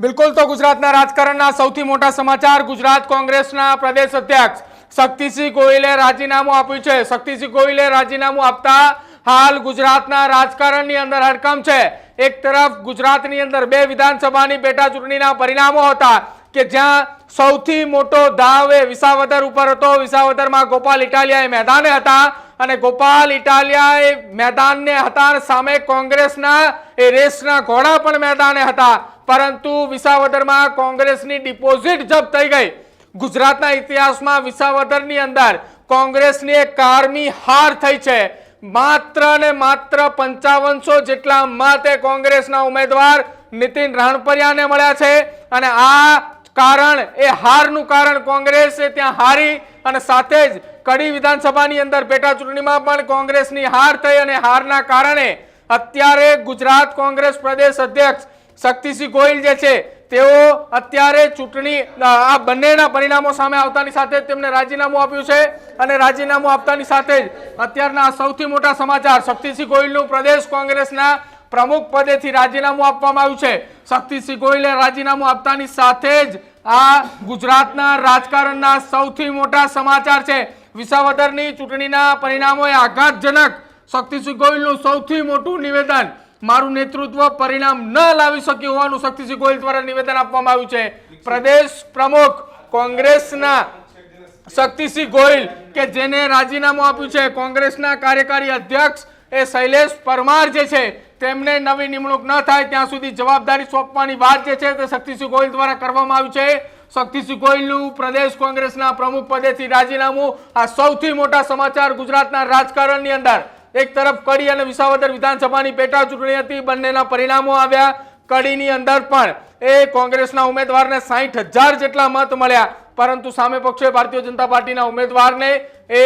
બિલકુલ તો ગુજરાતના રાજકારણના સૌથી મોટા સમાચાર ગુજરાત કોંગ્રેસના પ્રદેશ અધ્યક્ષ શક્તિસિંહ ગોહિલે રાજીનામું આપ્યું છે. શક્તિસિંહ ગોહિલે રાજીનામું આપતા હાલ ગુજરાતના રાજકારણની અંદર હડકમ છે. એક તરફ ગુજરાતની અંદર બે વિધાનસભાની પેટા ચૂંટણીના પરિણામો હતા કે જ્યાં સૌથી મોટો દાવ એ વિસાવદર ઉપર હતો. વિસાવદરમાં ગોપાલ ઇટાલિયા મેદાને હતા અને ગોપાલ ઇટાલિયા મેદાનને હતા સામે કોંગ્રેસના એ રેસના ઘોડા પણ મેદાને હતા. પરંતુ વિસાવદરમાં કોંગ્રેસની ડિપોઝિટ જપ્ત થઈ ગઈ. ગુજરાતના ઇતિહાસમાં વિસાવદરની અંદર કોંગ્રેસની એક કારમી હાર થઈ છે. માત્ર ને માત્ર પંચાવનસો જેટલા મત કોંગ્રેસના ઉમેદવાર નીતિન રાણપરિયાને મળ્યા છે અને આ કારણ, એ હારનું કારણ કોંગ્રેસ ત્યાં હારી અને સાથે જ કડી વિધાનસભાની અંદર પેટા ચૂંટણીમાં પણ કોંગ્રેસની હાર થઈ અને હારના કારણે અત્યારે ગુજરાત કોંગ્રેસ પ્રદેશ અધ્યક્ષ શક્તિસિંહ ગોહિલ જે છે, તેઓ અત્યારે ચૂંટણી આ બંનેના પરિણામો સામે આવતાની સાથે જ તેમને રાજીનામું આપ્યું છે. અને રાજીનામું આપતાની સાથે જ અત્યારના સૌથી મોટા સમાચાર, શક્તિસિંહ ગોહિલનું પ્રદેશ કોંગ્રેસના પ્રમુખ પદેથી રાજીનામું આપવામાં આવ્યું છે. શક્તિસિંહ ગોહિલે રાજીનામું આપતાની સાથે જ આ ગુજરાતના રાજકારણના સૌથી મોટા સમાચાર છે. વિસાવદરની ચૂંટણીના પરિણામોએ આઘાતજનક શક્તિસિંહ ગોહિલનું સૌથી મોટું નિવેદન મારું નેતૃત્વ પરિણામ ન લાવી શક્યું હોવાનું શક્તિસિંહ ગોહિલ દ્વારા નિવેદન આપવામાં આવ્યું છે. પ્રદેશ પ્રમુખ કોંગ્રેસના શક્તિસિંહ ગોહિલ, કે જેને રાજીનામું આપ્યું છે, કોંગ્રેસના કાર્યકારી અધ્યક્ષ એ શૈલેષ પરમાર જે છે, તેમને નવી નિમણૂક ન થાય, ત્યાં સુધી જવાબદારી સોંપવાની વાત જે છે, તે શક્તિસિંહ ગોહિલ દ્વારા કરવામાં આવ્યું છે. શક્તિસિંહ ગોહિલનું પ્રદેશ કોંગ્રેસના પ્રમુખ પદેથી રાજીનામું આ સૌથી મોટા સમાચાર ગુજરાતના રાજકારણની અંદર. એક તરફ કડી અને વિસાવદર વિધાનસભાની પેટા ચૂંટણી હતી, બંનેના પરિણામો આવ્યા. કડીની અંદર પણ એ કોંગ્રેસના ઉમેદવારને સાહીઠ હજાર જેટલા મત મળ્યા. પરંતુ સામે પક્ષે ભારતીય જનતા પાર્ટીના ઉમેદવારને એ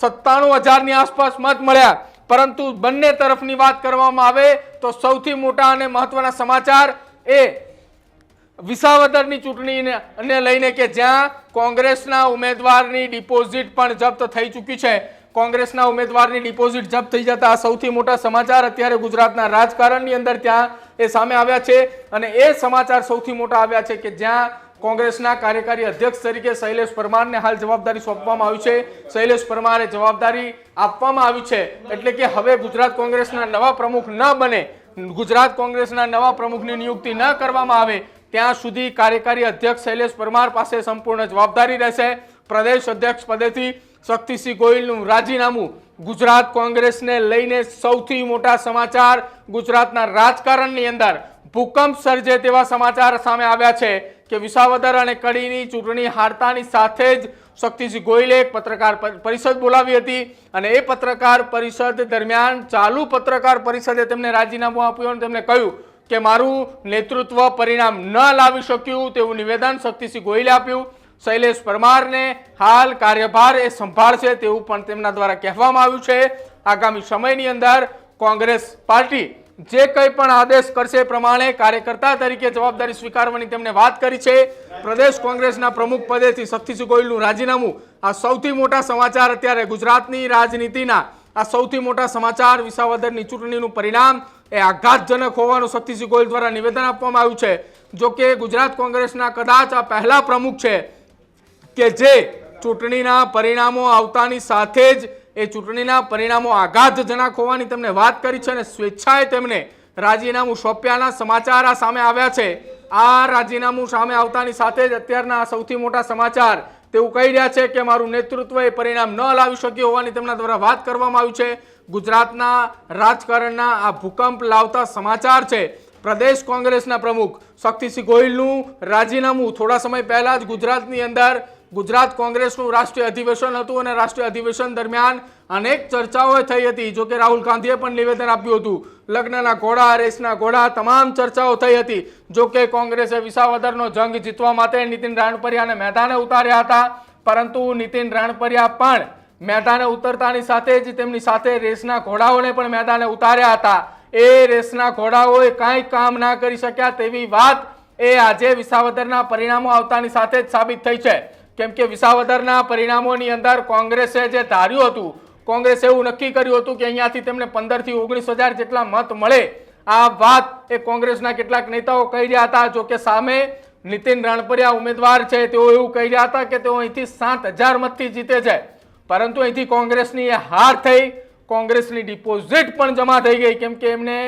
સત્તાણું હજારની આસપાસ મત મળ્યા. પરંતુ બંને તરફની વાત કરવામાં આવે તો સૌથી મોટા અને મહત્વના સમાચાર એ વિસાવદરની ચૂંટણીને લઈને કે જ્યાં કોંગ્રેસના ઉમેદવારની ડિપોઝિટ પણ જપ્ત થઈ ચૂકી છે. કોંગ્રેસના ઉમેદવારની ડિપોઝિટ જપ્ત થઈ જતા સૌથી મોટા સમાચાર અત્યારે ગુજરાતના રાજકારણની અંદર ત્યાં એ સામે આવ્યા છે અને એ સમાચાર સૌથી મોટા આવ્યા છે કે જ્યાં કોંગ્રેસના કાર્યકારી અધ્યક્ષ તરીકે શૈલેષ પરમારને હાલ જવાબદારી સોંપવામાં આવી છે. શૈલેષ પરમારે જવાબદારી આપવામાં આવી છે એટલે કે હવે ગુજરાત કોંગ્રેસના નવા પ્રમુખ ન બને, ગુજરાત કોંગ્રેસના નવા પ્રમુખની નિયુક્તિ ન કરવામાં આવે, ત્યાં સુધી કાર્યકારી અધ્યક્ષ શૈલેષ પરમાર પાસે સંપૂર્ણ જવાબદારી રહેશે. પ્રદેશ અધ્યક્ષ પદેથી શક્તિસિંહ ગોહિલનું રાજીનામું ગુજરાત કોંગ્રેસને લઈને સૌથી મોટા સમાચાર ગુજરાતના રાજકારણની અંદર. ભૂકંપ સર્જે તેવા સમાચાર સામે આવ્યા છે કે વિસાવદર અને કડીની ચૂંટણી હારતાની સાથે જ શક્તિસિંહ ગોહિલે એક પત્રકાર પરિષદ બોલાવી હતી અને એ પત્રકાર પરિષદ દરમિયાન ચાલુ પત્રકાર પરિષદે તેમને રાજીનામું આપ્યું અને તેમને કહ્યું કે મારું નેતૃત્વ પરિણામ ન લાવી શક્યું તેવું નિવેદન શક્તિસિંહ ગોહિલે આપ્યું. શૈલેષ પરમારને હાલ કાર્યભાર એ સંભાળશે તેવું પણ તેમના દ્વારા કહેવામાં આવ્યું છે. આગામી સમયની અંદર કોંગ્રેસ પાર્ટી જે કંઈ પણ આદેશ કરશે પ્રમાણે કાર્યકર્તા તરીકે જવાબદારી સ્વીકારવાની તેમણે વાત કરી છે. પ્રદેશ કોંગ્રેસના પ્રમુખ પદેથી શક્તિસિંહ ગોહિલનું રાજીનામું. આ સૌથી મોટા સમાચાર અત્યારે ગુજરાતની રાજનીતિના. આ સૌથી મોટા સમાચાર વિસાવદરની ચૂંટણીનું પરિણામ એ આઘાતજનક હોવાનું શક્તિસિંહ ગોહિલ દ્વારા નિવેદન આપવામાં આવ્યું છે. જો કે ગુજરાત કોંગ્રેસના કદાચ આ પહેલા પ્રમુખ છે. કે જે ચૂંટણીના પરિણામો આવતાની સાથે જ એ ચૂંટણીના પરિણામો આઘાતજનક હોવાની તેમણે વાત કરી છે અને સ્વેચ્છાએ તેમને રાજીનામું સોંપ્યાના સમાચાર આ સામે આવ્યા છે. આ રાજીનામું સામે આવતાની સાથે જ અત્યારના સૌથી મોટા સમાચાર તેવું કહી રહ્યા છે કે મારું નેતૃત્વ એ પરિણામ ન લાવી શક્યું હોવાની તેમના દ્વારા વાત કરવામાં આવી છે. ગુજરાતના રાજકારણના આ ભૂકંપ લાવતા સમાચાર છે. પ્રદેશ કોંગ્રેસના પ્રમુખ શક્તિસિંહ ગોહિલનું રાજીનામું થોડા સમય પહેલાં જ ગુજરાતની અંદર ગુજરાત કોંગ્રેસનું રાષ્ટ્રીય અધિવેશન હતું અને રાષ્ટ્રીય અધિવેશન દરમિયાન અનેક ચર્ચાઓ થઈ હતી. જો કે રાહુલ ગાંધીએ પણ નિવેદન આપ્યું હતું. લગ્નના ઘોડા, રેસના ઘોડા, તમામ ચર્ચાઓ થઈ હતી. જો કે કોંગ્રેસે વિસાવદરનો જંગ જીતવા માટે નીતિન રાણપરિયાને મેદાને ઉતાર્યા હતા. પરંતુ નીતિન રાણપરિયા પણ મેદાને ઉતરતાની સાથે જ તેમની સાથે રેસના ઘોડાઓને પણ મેદાને ઉતાર્યા હતા. એ રેસના ઘોડાઓએ કાંઈ કામ ના કરી શક્યા તેવી વાત એ આજે વિસાવદરના પરિણામો આવતાની સાથે જ સાબિત થઈ છે. કેમ કે વિસાવદરના પરિણામોની અંદર કોંગ્રેસે જે ધાર્યું હતું, કોંગ્રેસે એવું નક્કી કર્યું હતું કે અહીંયાથી તેમને પંદરથી ઓગણીસ હજાર જેટલા મત મળે. આ વાત એ કોંગ્રેસના કેટલાક નેતાઓ કહી રહ્યા હતા. જો કે સામે નીતિન રાણપરિયા ઉમેદવાર છે, તેઓ એવું કહી રહ્યા હતા કે તેઓ અહીંથી સાત હજાર મતથી જીતે છે. પરંતુ અહીંથી કોંગ્રેસની હાર થઈ. કોંગ્રેસની ડિપોઝિટ પણ જમા થઈ ગઈ, કેમ કે એમને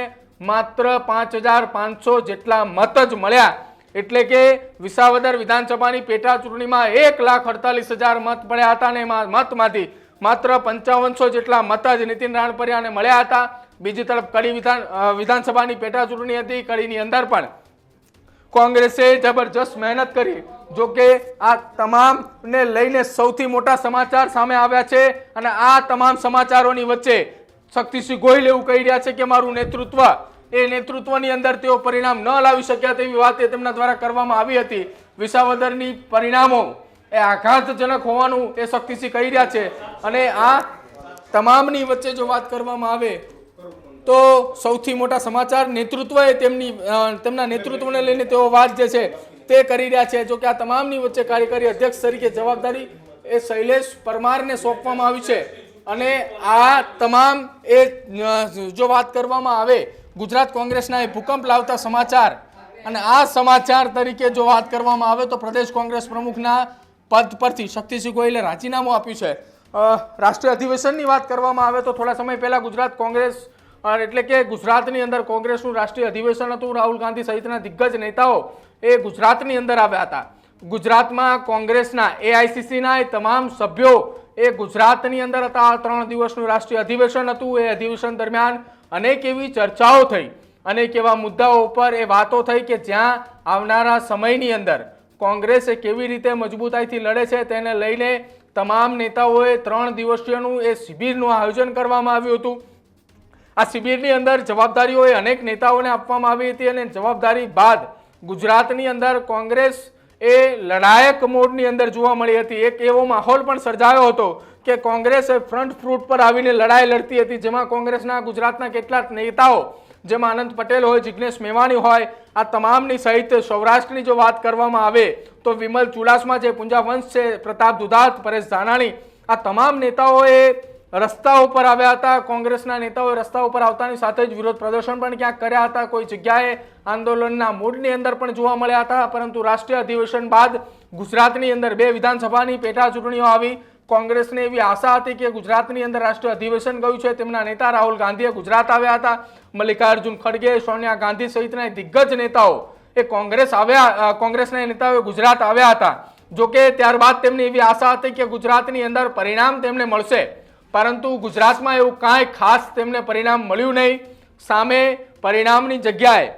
માત્ર પાંચ જેટલા મત જ મળ્યા. એટલે કે વિસાવદર વિધાનસભાની પેટા ચૂંટણીમાં એક લાખ અડતાલીસ હજાર મત મળ્યા હતા અને એમાં મતમાંથી માત્ર પંચાવનસો જેટલા મત જ નીતિન રાણપરિયાને મળ્યા હતા. બીજી તરફ કડી વિધાન વિધાનસભાની પેટા ચૂંટણી હતી. કડીની અંદર પણ કોંગ્રેસે જબરજસ્ત મહેનત કરી. જો કે આ તમામને લઈને સૌથી મોટા સમાચાર સામે આવ્યા છે અને આ તમામ સમાચારોની વચ્ચે શક્તિસિંહ ગોહિલ એવું કહી રહ્યા છે કે મારું નેતૃત્વ એ નેતૃત્વની અંદર તેઓ પરિણામ ન લાવી શક્યા તેવી વાત એ તેમના દ્વારા કરવામાં આવી હતી. વિસાવદરની પરિણામો એ આઘાતજનક હોવાનું એ શક્તિસિંહ કહી રહ્યા છે. અને આ તમામની વચ્ચે જો વાત કરવામાં આવે તો સૌથી મોટા સમાચાર નેતૃત્વ એ તેમની તેમના નેતૃત્વને લઈને તેઓ વાત જે છે તે કરી રહ્યા છે. જો કે આ તમામની વચ્ચે કાર્યકારી અધ્યક્ષ તરીકે જવાબદારી એ શૈલેષ પરમારને સોંપવામાં આવી છે. અને આ તમામ એ જો વાત કરવામાં આવે ગુજરાત કોંગ્રેસના એ ભૂકંપ લાવતા સમાચાર અને આ સમાચાર તરીકે જો વાત કરવામાં આવે તો પ્રદેશ કોંગ્રેસ પ્રમુખના પદ પરથી શક્તિસિંહ ગોહિલે રાજીનામું આપ્યું છે. રાષ્ટ્રીય અધિવેશનની વાત કરવામાં આવે તો થોડા સમય પહેલાં ગુજરાત કોંગ્રેસ એટલે કે ગુજરાતની અંદર કોંગ્રેસનું રાષ્ટ્રીય અધિવેશન હતું, રાહુલ ગાંધી સહિતના દિગ્ગજ નેતાઓ એ ગુજરાતની અંદર આવ્યા હતા. ગુજરાતમાં કોંગ્રેસના એઆઈસીસીના એ તમામ સભ્યો એ ગુજરાતની અંદર હતા. ત્રણ દિવસનું રાષ્ટ્રીય અધિવેશન હતું. એ અધિવેશન દરમિયાન અનેક એવી ચર્ચાઓ થઈ. અનેક એવા મુદ્દાઓ ઉપર એ વાતો થઈ કે જ્યાં આવનારા સમયની અંદર કોંગ્રેસ કેવી રીતે મજબૂતાઈથી લડે છે તેને લઈને તમામ નેતાઓએ ત્રણ દિવસીયનું એ શિબિરનું આયોજન કરવામાં આવ્યું હતું. આ શિબિરની અંદર જવાબદારીઓ એ અનેક નેતાઓને આપવામાં આવી હતી અને જવાબદારી બાદ ગુજરાતની અંદર કોંગ્રેસ એ લડાયક મોડની અંદર જોવા મળી હતી. એક એવો માહોલ પણ સર્જાયો હતો કે કોંગ્રેસ ફ્રન્ટ ફ્રૂટ પર આવીને લડાઈ લડતી હતી, જેમાં કોંગ્રેસના ગુજરાતના કેટલાક નેતાઓ, જેમાં આનંદ પટેલ હોય, જિગ્નેશ મેવાણી હોય, આ તમામની સહિત સૌરાષ્ટ્રની જો વાત કરવામાં આવે, તો વિમલ ચુડાસમા છે પૂંજા વંશ છે, પ્રતાપ દુધાત, પરેશ ધાનાણી, આ તમામ નેતાઓએ રસ્તા ઉપર આવ્યા હતા. કોંગ્રેસના નેતાઓએ રસ્તા ઉપર આવતાની સાથે જ વિરોધ પ્રદર્શન પણ ક્યાંક કર્યા હતા. કોઈ જગ્યાએ આંદોલનના મૂડની અંદર પણ જોવા મળ્યા હતા, પરંતુ રાષ્ટ્રીય અધિવેશન બાદ ગુજરાતની અંદર બે વિધાનસભાની પેટા ચૂંટણીઓ આવી. કોંગ્રેસને એવી આશા હતી કે ગુજરાતની અંદર રાષ્ટ્રીય અધિવેશન ગયું છે. તેમના નેતા રાહુલ ગાંધીએ ગુજરાત આવ્યા હતા. મલ્લિકાર્જુન ખડગે, સોનિયા ગાંધી સહિતના દિગ્ગજ નેતાઓ એ કોંગ્રેસ આવ્યા કોંગ્રેસના નેતાઓ ગુજરાત આવ્યા હતા. જોકે ત્યારબાદ તેમની એવી આશા હતી કે ગુજરાતની અંદર પરિણામ તેમને મળશે. પરંતુ ગુજરાતમાં એવું કાંઈ ખાસ તેમને પરિણામ મળ્યું નહીં. સામે પરિણામની જગ્યાએ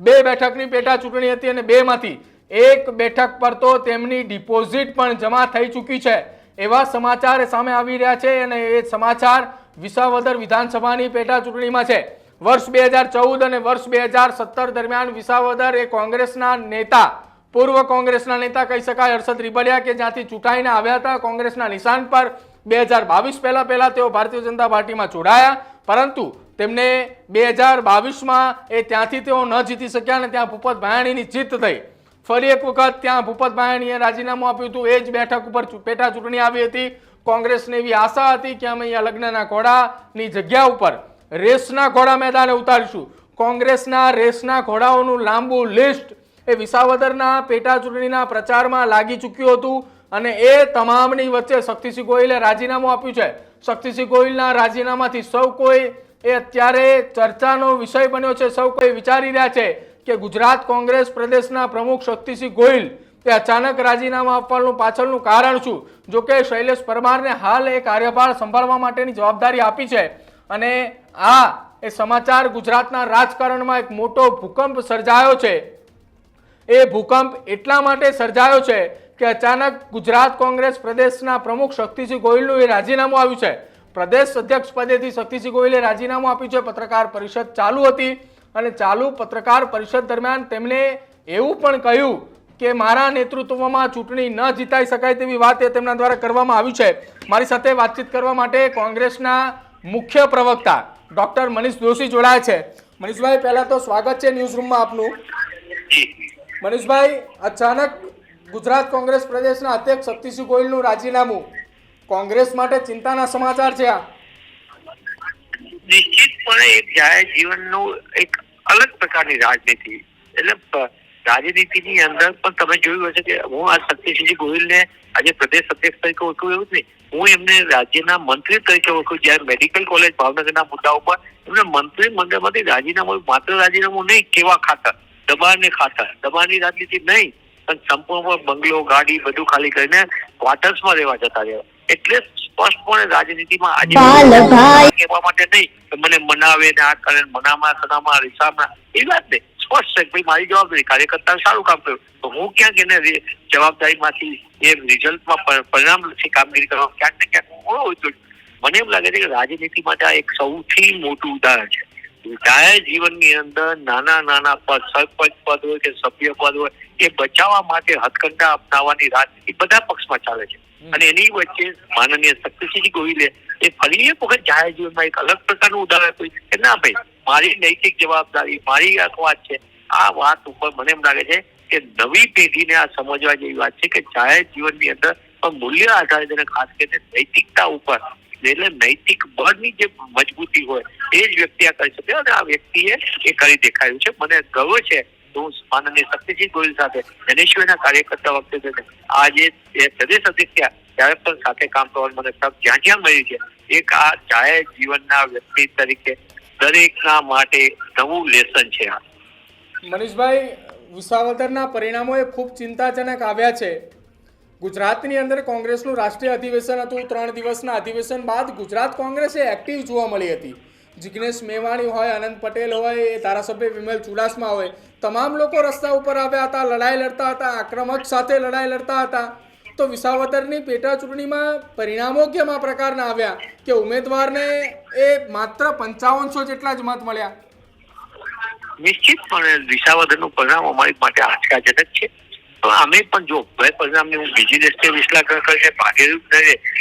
બે બેઠકની પેટા ચૂંટણી હતી અને બેમાંથી એક બેઠક પર તો તેમની ડિપોઝિટ પણ જમા થઈ ચૂકી છે. એવા સમાચાર સામે આવી રહ્યા છે અને એ સમાચાર વિસાવદર વિધાનસભાની પેટા ચૂંટણીમાં છે. વર્ષ બે હજાર ચૌદ અને વર્ષ બે હજાર સત્તર દરમિયાન વિસાવદર એ કોંગ્રેસના નેતા, પૂર્વ કોંગ્રેસના નેતા કહી શકાય, હર્ષદ રીબડિયા કે જ્યાંથી ચૂંટાઈને આવ્યા હતા, કોંગ્રેસના નિશાન પર બે હજાર બાવીસ પહેલાં પહેલાં તેઓ ભારતીય જનતા પાર્ટીમાં જોડાયા, પરંતુ તેમને બે હજાર બાવીસમાં એ ત્યાંથી તેઓ ન જીતી શક્યા અને ત્યાં ભૂપત ભાયાણીની જીત થઈ. ફરી એક વખત ત્યાં ભૂપત ભાયાણીએ રાજીનામું આપ્યું હતું. એ જ બેઠક ઉપર પેટા ચૂંટણી આવી હતી. કોંગ્રેસને એવી આશા હતી કે અમે અહીંયા લગ્નના ઘોડાની જગ્યા ઉપર રેસના ઘોડા મેદાને ઉતારીશું. કોંગ્રેસના રેસના ઘોડાઓનું લાંબુ લિસ્ટ એ વિસાવદરના પેટા ચૂંટણીના પ્રચારમાં લાગી ચૂક્યું હતું અને એ તમામની વચ્ચે શક્તિસિંહ ગોહિલે રાજીનામું આપ્યું છે. શક્તિસિંહ ગોહિલના રાજીનામાથી સૌ કોઈ એ અત્યારે ચર્ચાનો વિષય બન્યો છે, સૌ કોઈ વિચારી રહ્યા છે. કે ગુજરાત કોંગ્રેસ પ્રદેશના પ્રમુખ શક્તિસિંહ ગોહિલ એ અચાનક રાજીનામા આપવાનું પાછળનું કારણ શું? જો કે શૈલેષ પરમારને હાલ એ કાર્યભાર સંભાળવા માટેની જવાબદારી આપી છે. અને આ એ સમાચાર ગુજરાતના રાજકારણમાં એક મોટો ભૂકંપ સર્જાયો છે. એ ભૂકંપ એટલા માટે સર્જાયો છે કે અચાનક ગુજરાત કોંગ્રેસ પ્રદેશના પ્રમુખ શક્તિસિંહ ગોહિલનું એ રાજીનામું આવ્યું છે. પ્રદેશ અધ્યક્ષ પદેથી શક્તિસિંહ ગોહિલે રાજીનામું આપ્યું છે. પત્રકાર પરિષદ ચાલુ હતી. અને ચાલુ પત્રકાર પરિષદ દરમિયાન તેમણે એવું પણ કહ્યું કે મારા નેતૃત્વમાં ચૂંટણી ન જીતાઈ શકાય તેવી વાત એ તેમના દ્વારા કરવામાં આવી છે. મારી સાથે વાતચીત કરવા માટે કોંગ્રેસના મુખ્ય પ્રવક્તા ડોક્ટર મનીષ જોશી જોડાયા છે. મનીષભાઈ, પહેલા તો સ્વાગત છે ન્યૂઝરૂમમાં આપનું. મનીષભાઈ, અચાનક ગુજરાત કોંગ્રેસ પ્રદેશના અધ્યક્ષ શક્તિસિંહ ગોહિલનું રાજીનામું. કોંગ્રેસ માટે ચિંતાના સમાચાર છે આ. નિશ્ચિતપણે જાહેર જીવનનું એક અલગ પ્રકારની રાજનીતિ. એટલે રાજનીતિની અંદર પણ તમે જોયું હશે કે હું આ શક્તિસિંહજી ગોહિલને આજે પ્રદેશ અધ્યક્ષ તરીકે ઓળખું એવું જ નહીં. હું એમને રાજ્યના મંત્રી તરીકે ઓળખું જ્યારે મેડિકલ કોલેજ ભાવનગરના મુદ્દા ઉપર એમને મંત્રી મંડળમાંથી રાજીનામું, માત્ર રાજીનામું નહીં, કેવા ખાતર? દબાણને ખાતર. દબાણની રાજનીતિ નહીં, પણ સંપૂર્ણ બંગલો, ગાડી બધું ખાલી કરીને ક્વાર્ટર્સમાં રહેવા જતા રહ્યા. એટલે સ્પષ્ટપણે રાજનીતિમાં આજે કહેવા માટે નહીં કે મને મનાવે ને આ કરે મનામાં સનામાં રિસામાં. એ વાત નહીં. સ્પષ્ટ છે ભાઈ મારી જવાબદારી. કાર્યકર્તા સારું કામ કર્યું. તો હું ક્યાંક એને જવાબદારીમાંથી એ રિઝલ્ટમાં પરિણામ લક્ષી કામગીરી કરવા ક્યાંક ને ક્યાંક હું ઓળો. મને એમ લાગે છે કે રાજનીતિ માટે આ એક સૌથી મોટું ઉદાહરણ છે. જાહેર જીવનની અંદર નાના નાના પદ સરપંચ પદ હોય કે સભ્ય પદ હોય એ બચાવવા માટે હથકંડા અપનાવવાની રાજનીતિ બધા પક્ષમાં ચાલે છે. અને એની વચ્ચે માનનીય શક્તિસિંહ ગોહિલે એ ફરી એક વખત જાહેર જીવનમાં એક અલગ પ્રકારનું ઉદાહરણ આપ્યું કે ના ભાઈ મારી નૈતિક જવાબદારી મારી એક વાત છે આ વાત ઉપર મને એમ લાગે છે કે નવી પેઢીને આ સમજવા જેવી વાત છે કે જાહેર જીવનની અંદર પણ મૂલ્ય આધારિત અને ખાસ કરીને નૈતિકતા ઉપર એટલે નૈતિક બળની જે મજબૂતી હોય એ જ વ્યક્તિ આ કરી શકે. અને આ વ્યક્તિએ એ કરી દેખાયું છે. મને ગર્વ છે હું માનનીય શક્તિજી ગોહિલ સાથે જનેશ્વરના કાર્યકર્તા વખતે છે. આજે એ પ્રદેશ અધ્યક્ષ થયા ત્યારે પણ સાથે કામ કરવાનું મને તક જ્યાં જ્યાં મળી છે, એક આ જાહેર જીવનના વ્યક્તિ તરીકે દરેકના માટે નવું લેસન છે આ. મનીષભાઈ, વિસાવદરના પરિણામો એ ખૂબ ચિંતાજનક આવ્યા છે. ગુજરાતની અંદર કોંગ્રેસનું રાષ્ટ્રીય અધિવેશન હતું. ત્રણ દિવસના અધિવેશન બાદ ગુજરાત કોંગ્રેસે એક્ટિવ જોવા મળી હતી. જિગ્નેશ મેવાણી હોય અનંત પટેલ હોય એ ધારાસભ્ય વિમલ ચુડાસમા હોય, તમામ લોકો રસ્તા ઉપર આવ્યા હતા, લડાઈ લડતા હતા, આક્રમક સાથે લડાઈ લડતા હતા. તો વિસાવદરની પેટા ચૂંટણીમાં પરિણામો કેમ આ પ્રકારના આવ્યા કે ઉમેદવારને એ માત્ર પંચાવનસો જેટલા જ મત મળ્યા? નિશ્ચિતપણે વિસાવદરનું પરિણામ અમારી માટે આંચકાજનક છે. અમે પણ જો બે પરિણામની હું બીજી દ્રષ્ટિએ વિશ્લેષણ કરીને ભાગેલું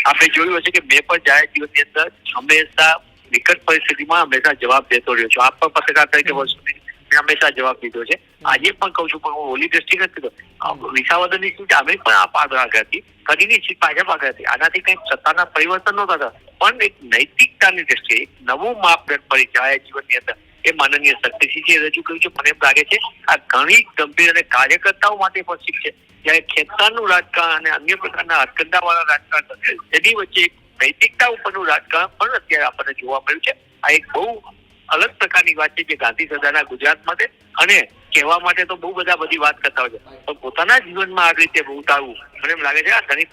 આપણે જોયું હશે કે મેં પણ જાહેર જીવનની અંદર હંમેશા વિકટ પરિસ્થિતિમાં હંમેશા જવાબ દેતો રહ્યો છું. આપ પણ પત્રકાર તરીકે વર્ષોથી મેં હંમેશા જવાબ દીધો છે. આજે પણ કહું છું પણ હું ઓલી દ્રષ્ટિ નથી કીધો વિસાવદરની સીટ અમે પણ આપ આગળ આગળ હતી. કદીની સીટ ભાજપ આગળ હતી. આનાથી કંઈક સત્તાના પરિવર્તન નહોતા થતા. પણ એક નૈતિકતાની દ્રષ્ટિએ એક નવું માપદંડ જાહેર જીવનની અંદર. એ માનનીય શક્તિસિંહજીએ રજૂ કર્યું છે. મને એમ લાગે છે આ ઘણી ગંભીર અને કાર્યકર્તાઓ માટે પણ શીખ છે. જ્યારે ખેતરનું રાજકારણ અને અન્ય પ્રકારના હથકંડા વાળા રાજકારણ એની વચ્ચે એક નૈતિકતા ઉપરનું રાજકારણ પણ અત્યારે આપણને જોવા મળ્યું છે. આ એક બહુ અલગ પ્રકારની વાત છે જે ગાંધી સદાના ગુજરાત માટે અને કહેવા માટે તો બહુ બધા બધી વાત કરતા હોય છે. પણ પોતાના જીવનમાં આ રીતે ઉતારવું મને એમ લાગે છે આ ઘણી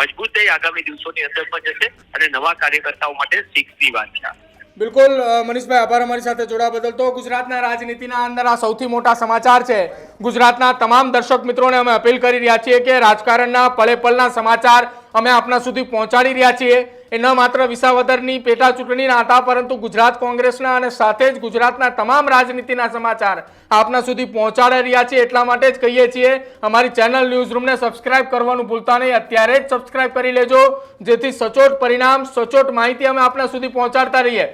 મજબૂત આગામી દિવસોની અંદર પણ જશે અને નવા કાર્યકર્તાઓ માટે શીખની વાત છે. બિલકુલ મનીષભાઈ, આભાર અમારી સાથે જોડા બદલ. તો ગુજરાતના રાજનીતિના અંદર આ સૌથી મોટા સમાચાર છે. ગુજરાતના તમામ દર્શક મિત્રોને અમે અપીલ કરી રહ્યા છીએ કે રાજકારણના પળે પળના સમાચાર અમે આપના સુધી પહોંચાડી રહ્યા છીએ. એ ન માત્ર વિસાવદરની પેટા ચૂંટણીના હતા, પરંતુ ગુજરાત કોંગ્રેસના અને સાથે જ ગુજરાતના તમામ રાજનીતિના સમાચાર આપના સુધી પહોંચાડી રહ્યા છીએ. એટલા માટે જ કહીએ છીએ, અમારી ચેનલ ન્યૂઝ રૂમને સબસ્ક્રાઇબ કરવાનું ભૂલતા નહીં. અત્યારે જ સબસ્ક્રાઇબ કરી લેજો, જેથી સચોટ પરિણામ, સચોટ માહિતી અમે આપના સુધી પહોંચાડતા રહીએ.